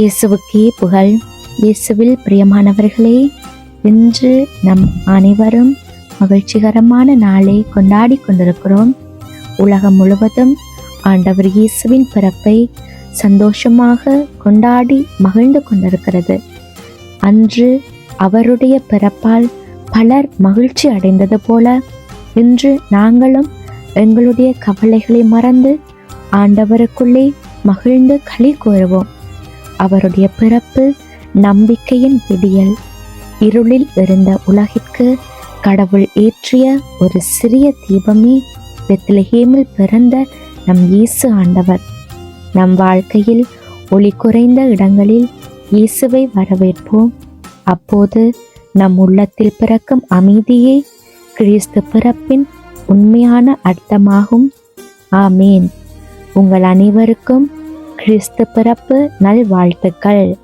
இயேசுவுக்கே புகழ். இயேசுவில் பிரியமானவர்களே இன்று நம் அனைவரும் மகிழ்ச்சிகரமான நாளை கொண்டாடி கொண்டிருக்கிறோம். உலகம் முழுவதும் ஆண்டவர் இயேசுவின் பிறப்பை சந்தோஷமாக கொண்டாடி மகிழ்ந்து கொண்டிருக்கிறது. அன்று அவருடைய பிறப்பால் பலர் மகிழ்ச்சி அடைந்தது போல இன்று நாங்களும் எங்களுடைய கவலைகளை மறந்து ஆண்டவருக்குள்ளே மகிழ்ந்து களி கூறுவோம். அவருடைய பிறப்பு நம்பிக்கையின் விடியல். இருளில் இருந்த உலகிற்கு கடவுள் ஏற்றிய ஒரு சிறிய தீபமே பெத்லஹேமில் பிறந்த நம் இயேசு ஆண்டவர். நம் வாழ்க்கையில் ஒளி குறைந்த இடங்களில் இயேசுவை வரவேற்போம். அப்போது நம் உள்ளத்தில் பிறக்கும் அமைதியே கிறிஸ்து பிறப்பின் உண்மையான அர்த்தமாகும். ஆமேன். உங்கள் அனைவருக்கும் கிறிஸ்து பிறப்பு நல்வாழ்த்துக்கள்.